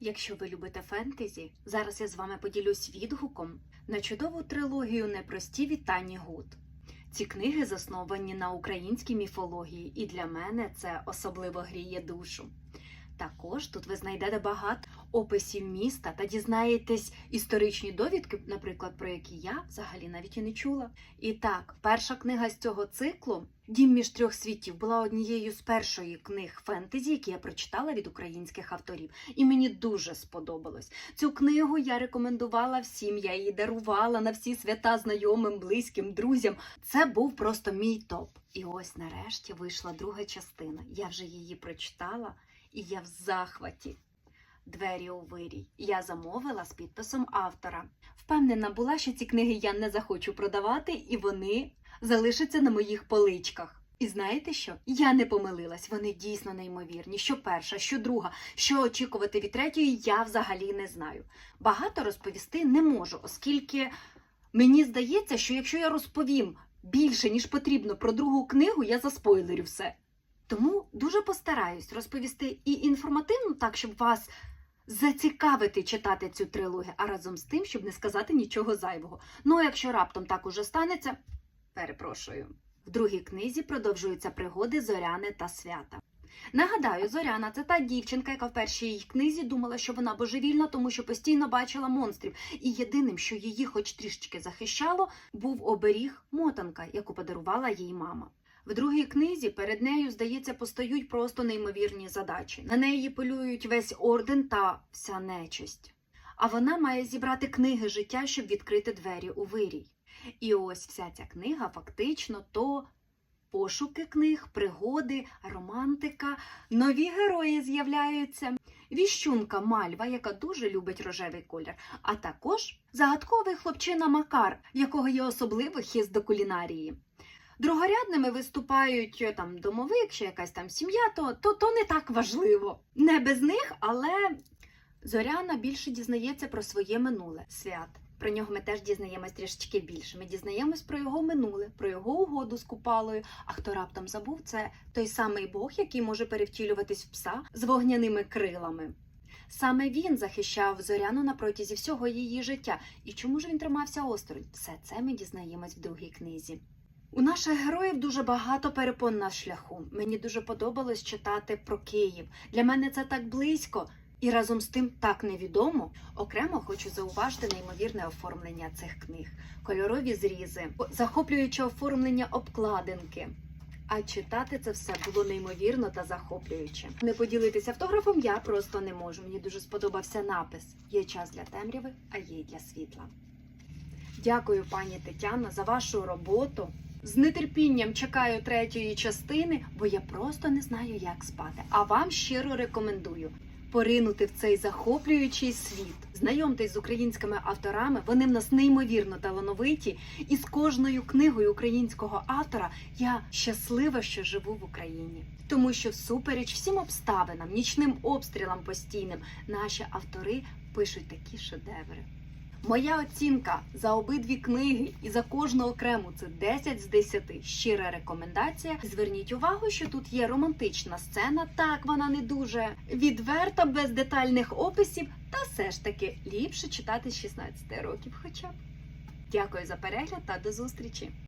Якщо ви любите фентезі, зараз я з вами поділюсь відгуком на чудову трилогію Непрості вітання Гуд. Ці книги засновані на українській міфології, і для мене це особливо гріє душу. Також тут ви знайдете багато описів міста та дізнаєтесь історичні довідки, наприклад, про які я взагалі навіть і не чула. І так, перша книга з цього циклу Дім між трьох світів була однією з першої книг фентезі, які я прочитала від українських авторів, і мені дуже сподобалось. Цю книгу я рекомендувала всім, я її дарувала на всі свята знайомим, близьким, друзям. Це був просто мій топ. І ось нарешті вийшла друга частина. Я вже її прочитала, і я в захваті. Двері у вирій. Я замовила з підписом автора. Впевнена була, що ці книги я не захочу продавати, і вони залишаться на моїх поличках. І знаєте що? Я не помилилась, вони дійсно неймовірні. Що перша, що друга, що очікувати від третьої, я взагалі не знаю. Багато розповісти не можу, оскільки мені здається, що якщо я розповім більше, ніж потрібно про другу книгу, я заспойлерю все. Тому дуже постараюсь розповісти і інформативно, так, щоб вас зацікавити читати цю трилогію, а разом з тим, щоб не сказати нічого зайвого. Ну, а якщо раптом так уже станеться, перепрошую. В другій книзі продовжуються пригоди Зоряни та свята. Нагадаю, Зоряна це та дівчинка, яка в першій книзі думала, що вона божевільна, тому що постійно бачила монстрів. І єдиним, що її хоч трішечки захищало, був оберіг мотанка, яку подарувала їй мама. В другій книзі перед нею, здається, постають просто неймовірні задачі. На неї полюють весь орден та вся нечисть. А вона має зібрати книги життя, щоб відкрити двері у вирій. І ось вся ця книга фактично то пошуки книг, пригоди, романтика, нові герої з'являються. Віщунка Мальва, яка дуже любить рожевий колір, а також загадковий хлопчина Макар, в якого є особливий хист до кулінарії. Другорядними виступають е, там домовик чи якась там сім'я, то, то, то не так важливо. Не без них, але Зоряна більше дізнається про своє минуле свят. Про нього ми теж дізнаємось трішечки більше. Ми дізнаємось про його минуле, про його угоду з купалою. А хто раптом забув, це той самий Бог, який може перевтілюватись в пса з вогняними крилами. Саме він захищав зоряну на протязі всього її життя. І чому ж він тримався осторонь? Все це ми дізнаємось в другій книзі. У наших героїв дуже багато перепон на шляху. Мені дуже подобалось читати про Київ. Для мене це так близько. І разом з тим так невідомо. Окремо хочу зауважити неймовірне оформлення цих книг, кольорові зрізи, захоплююче оформлення обкладинки. А читати це все було неймовірно та захоплююче. Не поділитися автографом я просто не можу. Мені дуже сподобався напис: є час для темряви, а є й для світла. Дякую, пані Тетяно, за вашу роботу. З нетерпінням чекаю третьої частини, бо я просто не знаю, як спати. А вам щиро рекомендую поринути в цей захоплюючий світ. Знайомтесь з українськими авторами. Вони в нас неймовірно талановиті. І з кожною книгою українського автора я щаслива, що живу в Україні. Тому що, всупереч всім обставинам, нічним обстрілам постійним, наші автори пишуть такі шедеври. Моя оцінка за обидві книги і за кожну окрему це 10 з 10. Щира рекомендація. Зверніть увагу, що тут є романтична сцена. Так, вона не дуже відверта, без детальних описів, та все ж таки ліпше читати з 16 років. Хоча б. Дякую за перегляд та до зустрічі!